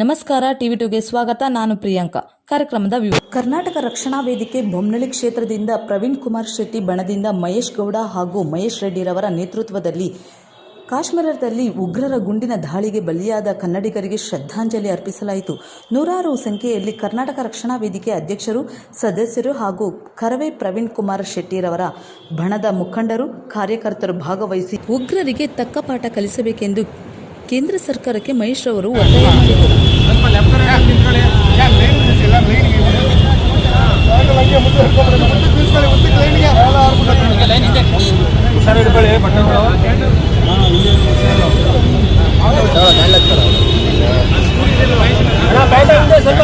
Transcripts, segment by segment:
ನಮಸ್ಕಾರ, ಟಿವಿ ಟುಗೆ ಸ್ವಾಗತ. ನಾನು ಪ್ರಿಯಾಂಕಾ. ಕಾರ್ಯಕ್ರಮದ ವಿವ ಕರ್ನಾಟಕ ರಕ್ಷಣಾ ವೇದಿಕೆ ಬೊಮ್ಮನಳ್ಳಿ ಕ್ಷೇತ್ರದಿಂದ ಪ್ರವೀಣ್ ಕುಮಾರ್ ಶೆಟ್ಟಿ ಬಣದಿಂದ ಮಹೇಶ್ ಗೌಡ ಹಾಗೂ ಮಹೇಶ್ ರೆಡ್ಡಿರವರ ನೇತೃತ್ವದಲ್ಲಿ ಕಾಶ್ಮೀರದಲ್ಲಿ ಉಗ್ರರ ಗುಂಡಿನ ದಾಳಿಗೆ ಬಲಿಯಾದ ಕನ್ನಡಿಗರಿಗೆ ಶ್ರದ್ಧಾಂಜಲಿ ಅರ್ಪಿಸಲಾಯಿತು. ನೂರಾರು ಸಂಖ್ಯೆಯಲ್ಲಿ ಕರ್ನಾಟಕ ರಕ್ಷಣಾ ವೇದಿಕೆ ಅಧ್ಯಕ್ಷರು, ಸದಸ್ಯರು ಹಾಗೂ ಕರವೇ ಪ್ರವೀಣ್ ಕುಮಾರ್ ಶೆಟ್ಟಿರವರ ಬಣದ ಮುಖಂಡರು, ಕಾರ್ಯಕರ್ತರು ಭಾಗವಹಿಸಿ ಉಗ್ರರಿಗೆ ತಕ್ಕ ಪಾಠ ಕಲಿಸಬೇಕೆಂದು ಕೇಂದ್ರ ಸರ್ಕಾರಕ್ಕೆ ಮಹೇಶ್ ಅವರು ಒತ್ತಾಯ ಮಾಡಿದರು. ಸರ್ ಇಡ್ಕೊಳ್ಳಿ ಬಟ್ಟೆಗಳು ಸ್ವಲ್ಪ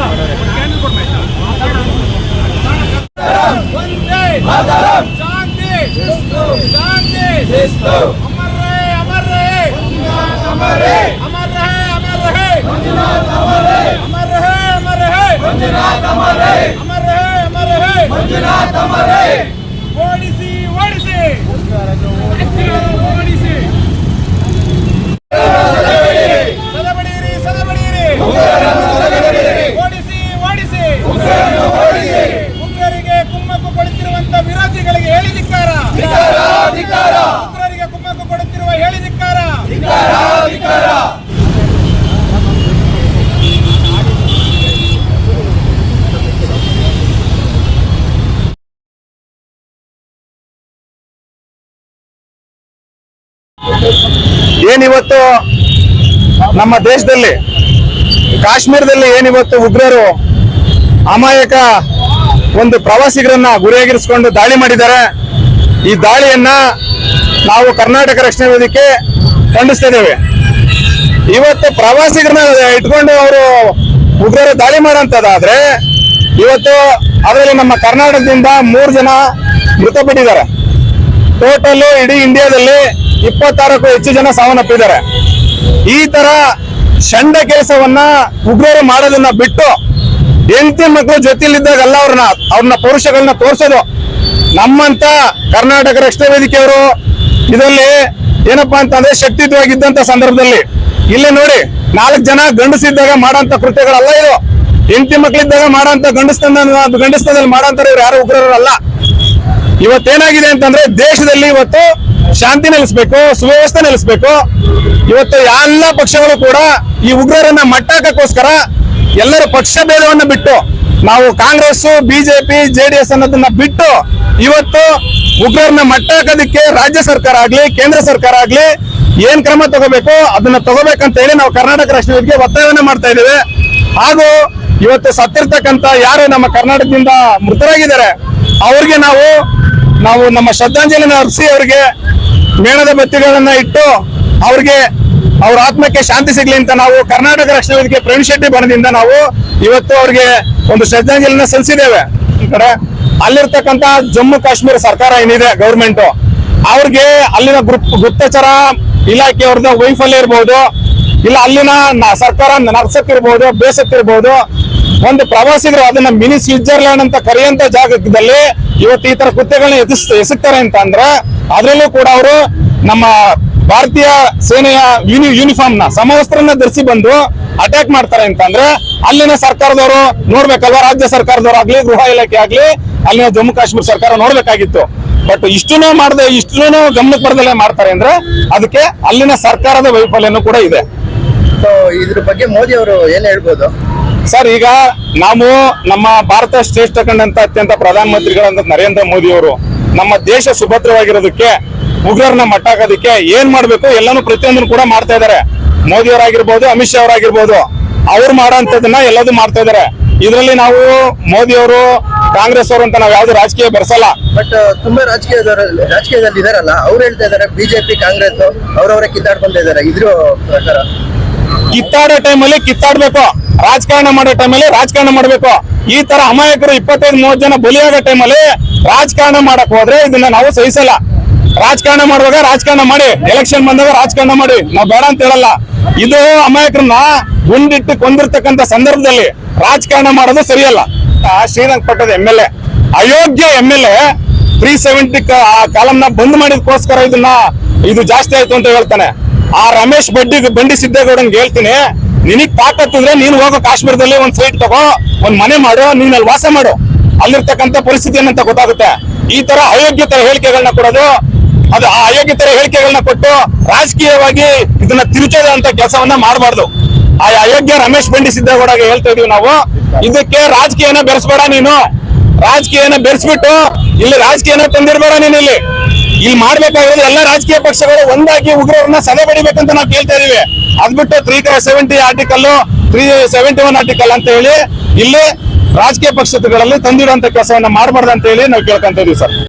ಶಾಂತಿ ಶಾಂತಿ ಅಮರ್ ರೇ ಅಮರ್ ರೇ ಅಮರ್ ರೇ ಮಂಜುನಾಥ್ ಅಮರೇ ಅಮರೇ ಅಮರೇ ಮಂಜುನಾಥ್ ಅಮರೇ ಓಡಿಸಿ ಓಡಿಸಿ ಓಡಿಸಿ ಏನಿವತ್ತು ನಮ್ಮ ದೇಶದಲ್ಲಿ, ಕಾಶ್ಮೀರದಲ್ಲಿ ಏನಿವತ್ತು ಉಗ್ರರು ಅಮಾಯಕ ಒಂದು ಪ್ರವಾಸಿಗರನ್ನ ಗುರಿಯಾಗಿರಿಸಿಕೊಂಡು ದಾಳಿ ಮಾಡಿದ್ದಾರೆ, ಈ ದಾಳಿಯನ್ನ ನಾವು ಕರ್ನಾಟಕ ರಕ್ಷಣಾ ವೇದಿಕೆ ಖಂಡಿಸ್ತಿದ್ದೇವೆ ಇವತ್ತು ಪ್ರವಾಸಿಗರನ್ನ ಇಟ್ಕೊಂಡು ಅವರು ಉಗ್ರರು ದಾಳಿ ಮಾಡೋಂಥದ್ದಾದ್ರೆ ಇವತ್ತು ಅದರಲ್ಲಿ ನಮ್ಮ ಕರ್ನಾಟಕದಿಂದ ಮೂರು ಜನ ಮೃತಪಟ್ಟಿದ್ದಾರೆ. ಟೋಟಲ್ ಇಡೀ ಇಂಡಿಯಾದಲ್ಲಿ ಇಪ್ಪತ್ತಾರಕ್ಕೂ ಹೆಚ್ಚು ಜನ ಸಾವನ್ನಪ್ಪಿದ್ದಾರೆ. ಈ ತರ ಷಂಡ ಕೆಲಸವನ್ನ ಉಗ್ರರು ಮಾಡೋದನ್ನ ಬಿಟ್ಟು ಹೆಂಡತಿ ಮಕ್ಕಳು ಜೊತೆಲಿದ್ದಾಗ ಅಲ್ಲ ಅವ್ರನ್ನ ಅವ್ರನ್ನ ಪೌರುಷಗಳನ್ನ ತೋರಿಸೋದು. ನಮ್ಮಂತ ಕರ್ನಾಟಕ ರಕ್ಷಣಾ ವೇದಿಕೆಯವರು ಇದರಲ್ಲಿ ಏನಪ್ಪಾ ಅಂತಂದ್ರೆ ಶಕ್ತಿಯುತವಾಗಿದ್ದಂತ ಸಂದರ್ಭದಲ್ಲಿ. ಇಲ್ಲೇ ನೋಡಿ, ನಾಲ್ಕು ಜನ ಗಂಡಸಿದ್ದಾಗ ಮಾಡೋಂಥ ಕೃತ್ಯಗಳಲ್ಲ ಇದು ಹೆಂಡತಿ ಮಕ್ಕಳಿದ್ದಾಗ ಮಾಡೋಂಥ ಗಂಡಸ್ತನ ಗಂಡಸ್ತನದಲ್ಲಿ ಮಾಡೋಂಥವ್ರು ಯಾರು ಉಗ್ರರು ಅಲ್ಲ ಇವತ್ತೇನಾಗಿದೆ ಅಂತಂದ್ರೆ ದೇಶದಲ್ಲಿ ಇವತ್ತು ಶಾಂತಿ ನೆಲೆಸಬೇಕು, ಸುವ್ಯವಸ್ಥೆ ನೆಲೆಸ್ಬೇಕು. ಇವತ್ತು ಎಲ್ಲ ಪಕ್ಷಗಳು ಕೂಡ ಈ ಉಗ್ರರನ್ನ ಮಟ್ಟಾಕಕ್ಕೋಸ್ಕರ ಎಲ್ಲರ ಪಕ್ಷ ಭೇದವನ್ನು ಬಿಟ್ಟು, ನಾವು ಕಾಂಗ್ರೆಸ್, ಬಿಜೆಪಿ ಎಸ್ ಅನ್ನೋದನ್ನ ಬಿಟ್ಟು ಇವತ್ತು ಉಗ್ರರನ್ನ ಮಟ್ಟಾಕೋದಕ್ಕೆ ರಾಜ್ಯ ಸರ್ಕಾರ ಆಗ್ಲಿ, ಕೇಂದ್ರ ಸರ್ಕಾರ ಆಗ್ಲಿ ಏನ್ ಕ್ರಮ ತಗೋಬೇಕು, ಅದನ್ನ ತಗೋಬೇಕಂತ ಹೇಳಿ ನಾವು ಕರ್ನಾಟಕ ರಾಷ್ಟ್ರ ಒತ್ತಾಯವನ್ನ ಮಾಡ್ತಾ ಇದ್ದೇವೆ. ಹಾಗೂ ಇವತ್ತು ಸತ್ತಿರ್ತಕ್ಕಂತ ಯಾರು ನಮ್ಮ ಕರ್ನಾಟಕದಿಂದ ಮೃತರಾಗಿದ್ದಾರೆ, ಅವ್ರಿಗೆ ನಾವು ನಾವು ನಮ್ಮ ಶ್ರದ್ಧಾಂಜಲಿ ಅರ್ಪಿಸಿ ಅವರಿಗೆ ಮೇಣದ ಬತ್ತಿಗಳನ್ನ ಇಟ್ಟು ಅವ್ರಿಗೆ ಅವ್ರ ಆತ್ಮಕ್ಕೆ ಶಾಂತಿ ಸಿಗ್ಲಿ ಅಂತ ನಾವು ಕರ್ನಾಟಕ ರಕ್ಷಣಾ ವೇದಿಕೆ ಪ್ರವೀಣ್ ಶೆಟ್ಟಿ ಬಣದಿಂದ ನಾವು ಇವತ್ತು ಅವ್ರಿಗೆ ಒಂದು ಶ್ರದ್ಧಾಂಜಲಿನ ಸಲ್ಲಿಸಿದ್ದೇವೆ. ಈ ಕಡೆ ಅಲ್ಲಿರ್ತಕ್ಕಂತ ಜಮ್ಮು ಕಾಶ್ಮೀರ ಸರ್ಕಾರ ಏನಿದೆ ಗೌರ್ಮೆಂಟ್, ಅವ್ರಿಗೆ ಅಲ್ಲಿನ ಗುಪ್ತಚರ ಇಲಾಖೆಯವ್ರದ್ದು ವೈಫಲ್ಯ ಇರ್ಬೋದು, ಇಲ್ಲ ಅಲ್ಲಿನ ಸರ್ಕಾರ ನಡ್ಸಕ್ಕಿರ್ಬೋದು ಬೇಸತ್ತಿರ್ಬೋದು ಒಂದು ಪ್ರವಾಸಿಗರು ಅದನ್ನ ಮಿನಿ ಸ್ವಿಟ್ಜರ್ಲ್ಯಾಂಡ್ ಅಂತ ಕರೆಯುವಂತ ಜಾಗದಲ್ಲಿ ಇವತ್ತು ಈ ತರ ಕೃತ್ಯಗಳನ್ನ ಎದುರಿಸ್, ಎಸಗ್ತಾರೆ ಅಂತ ಅಂದ್ರೆ ಅದರಲ್ಲೂ ಕೂಡ ಅವರು ನಮ್ಮ ಭಾರತೀಯ ಸೇನೆಯ ಯೂನಿ ಯೂನಿಫಾರ್ಮ್ನ ಸಮವಸ್ತ್ರನ ಧರಿಸಿ ಬಂದು ಅಟ್ಯಾಕ್ ಮಾಡ್ತಾರೆ ಅಂತ ಅಂದ್ರೆ ಅಲ್ಲಿನ ಸರ್ಕಾರದವರು ನೋಡ್ಬೇಕಲ್ವಾ? ರಾಜ್ಯ ಸರ್ಕಾರದವರು ಆಗ್ಲಿ, ಗೃಹ ಇಲಾಖೆ ಆಗ್ಲಿ, ಅಲ್ಲಿನ ಜಮ್ಮು ಕಾಶ್ಮೀರ ಸರ್ಕಾರ ನೋಡ್ಬೇಕಾಗಿತ್ತು. ಬಟ್ ಇಷ್ಟುನು ಮಾಡದೆ, ಇಷ್ಟುನು ಗಮನಕ್ಕೆ ಬರದಲ್ಲೇ ಮಾಡ್ತಾರೆ ಅಂದ್ರೆ ಅದಕ್ಕೆ ಅಲ್ಲಿನ ಸರ್ಕಾರದ ವೈಫಲ್ಯನೂ ಕೂಡ ಇದೆ. ಇದ್ರ ಬಗ್ಗೆ ಮೋದಿ ಅವರು ಏನ್ ಹೇಳ್ಬೋದು? ಸರ್ ಈಗ ನಾವು ನಮ್ಮ ಭಾರತ ಶ್ರೇಷ್ಠ ಕಂಡಂತ ಅತ್ಯಂತ ಪ್ರಧಾನಮಂತ್ರಿಗಳಂತ ನರೇಂದ್ರ ಮೋದಿ ಅವರು ನಮ್ಮ ದೇಶ ಸುಭದ್ರವಾಗಿರೋದಕ್ಕೆ ಉಗ್ರರನ್ನ ಮಟ್ಟಾಕೋದಕ್ಕೆ ಏನ್ ಮಾಡ್ಬೇಕು? ಎಲ್ಲಾನು ಪ್ರತಿಯೊಂದನ್ನು ಕೂಡ ಮಾಡ್ತಾ ಇದಾರೆ ಮೋದಿ ಅವರಾಗಿರ್ಬೋದು ಅಮಿತ್ ಶಾ ಅವರಾಗಿರ್ಬೋದು ಅವ್ರು ಮಾಡೋಂಥದ್ದನ್ನ ಎಲ್ಲದೂ ಮಾಡ್ತಾ ಇದ್ದಾರೆ. ಇದರಲ್ಲಿ ನಾವು ಮೋದಿ ಅವರು ಕಾಂಗ್ರೆಸ್ ಅವರು ಅಂತ ನಾವು ಯಾವ್ದು ರಾಜಕೀಯ ಬರ್ಸಲ್ಲ. ಬಟ್ ತುಂಬಾ ರಾಜಕೀಯದ ರಾಜಕೀಯದಲ್ಲಿ ಇದಾರಲ್ಲ ಅವ್ರು ಹೇಳ್ತಾ ಇದಾರೆ ಬಿಜೆಪಿ ಕಾಂಗ್ರೆಸ್ ಅವ್ರವರೇ ಕಿತ್ತಾಡ್ಕೊಂತ ಇದಾರೆ ಇದ್ರ ಪ್ರಕಾರ. ಕಿತ್ತಾಡೋ ಟೈಮಲ್ಲಿ ಕಿತ್ತಾಡ್ಬೇಕು. ರಾಜಕಾರಣ ಮಾಡೋ ಟೈಮಲ್ಲಿ ರಾಜಕಾರಣ ಮಾಡಬೇಕು. ಈ ತರ ಅಮಾಯಕರು ಇಪ್ಪತ್ತೈದು, ಮೂವತ್ತು ಜನ ಬಲಿಯಾಗೋ ಟೈಮಲ್ಲಿ ರಾಜಕಾರಣ ಮಾಡಕ್ ಹೋದ್ರೆ ಇದನ್ನ ನಾವು ಸಹಿಸಲ್ಲ. ರಾಜಕಾರಣ ಮಾಡುವಾಗ ರಾಜಕಾರಣ ಮಾಡಿ, ಎಲೆಕ್ಷನ್ ಬಂದಾಗ ರಾಜಕಾರಣ ಮಾಡಿ. ನಾವು ಬೇಡ ಅಂತ ಹೇಳಲ್ಲ. ಇದು ಅಮಾಯಕರನ್ನ ಗುಂಡಿಟ್ಟು ಕೊಂದಿರ್ತಕ್ಕಂಥ ಸಂದರ್ಭದಲ್ಲಿ ರಾಜಕಾರಣ ಮಾಡೋದು ಸರಿಯಲ್ಲ. ಶ್ರೀರಂಗಪಟ್ಟಣದ M L A, Ayogya M L A three seventy ಕಾಲಂನ ಬಂದ್ ಮಾಡಿದಕ್ಕೋಸ್ಕರ ಇದನ್ನ ಇದು ಜಾಸ್ತಿ ಆಯ್ತು ಅಂತ ಹೇಳ್ತಾನೆ. ಆ ರಮೇಶ್ ಬಡ್ಡಿ, ಬಂಡಿ ಸಿದ್ದೇಗೌಡನ್ಗೆ ಹೇಳ್ತೀನಿ. ನಿನಗ್ ತಾಕತ್ತಿದ್ರೆ ನೀನು ಹೋಗೋ ಕಾಶ್ಮೀರದಲ್ಲಿ ಒಂದ್ ಸೈಟ್ ತಗೋ, ಒಂದ್ ಮನೆ ಮಾಡು, ನೀನ್ ಅಲ್ಲಿ ವಾಸ ಮಾಡು. ಅಲ್ಲಿರ್ತಕ್ಕಂಥ ಪರಿಸ್ಥಿತಿ ಏನಂತ ಗೊತ್ತಾಗುತ್ತೆ? ಈ ತರ ಅಯೋಗ್ಯತರ ಹೇಳಿಕೆಗಳನ್ನ ಕೊಡೋದು, ಅದು ಆ ಅಯೋಗ್ಯತರ ಹೇಳಿಕೆಗಳನ್ನ ಕೊಟ್ಟು ರಾಜಕೀಯವಾಗಿ ಇದನ್ನ ತಿರುಚೋದಂತ ಕೆಲಸವನ್ನ ಮಾಡಬಾರ್ದು. ಆ ಅಯೋಗ್ಯ ರಮೇಶ್ ಬಂಡಿ ಸಿದ್ದೇಗೌಡಗೆ ಹೇಳ್ತಾ ಇದೀವಿ ನಾವು, ಇದಕ್ಕೆ ರಾಜಕೀಯನ ಬೆರೆಸ್ಬೇಡ ನೀನು. ರಾಜಕೀಯನ ಬೆರೆಸ್ಬಿಟ್ಟು, ಇಲ್ಲಿ ರಾಜಕೀಯನ ತಂದಿರ್ಬೇಡ ನೀನು ಇಲ್ಲಿ. ಇಲ್ಲಿ ಮಾಡ್ಬೇಕಾಗಿರೋದು ಎಲ್ಲ ರಾಜಕೀಯ ಪಕ್ಷಗಳು ಒಂದಾಗಿ ಉಗ್ರರನ್ನ ಸದೆ ಬಡಿಬೇಕಂತ ನಾವು ಕೇಳ್ತಾ ಇದೀವಿ. ಅದ್ಬಿಟ್ಟು three seventy article three seventy one article ಅಂತ ಹೇಳಿ ಇಲ್ಲಿ ರಾಜಕೀಯ ಪಕ್ಷಗಳಲ್ಲಿ ತಂದಿಡುವಂತ ಕೆಲಸವನ್ನ ಮಾಡಬಾರ್ದು ಅಂತ ಹೇಳಿ ನಾವು ಕೇಳ್ಕೊಂತ ಇದೀವಿ ಸರ್.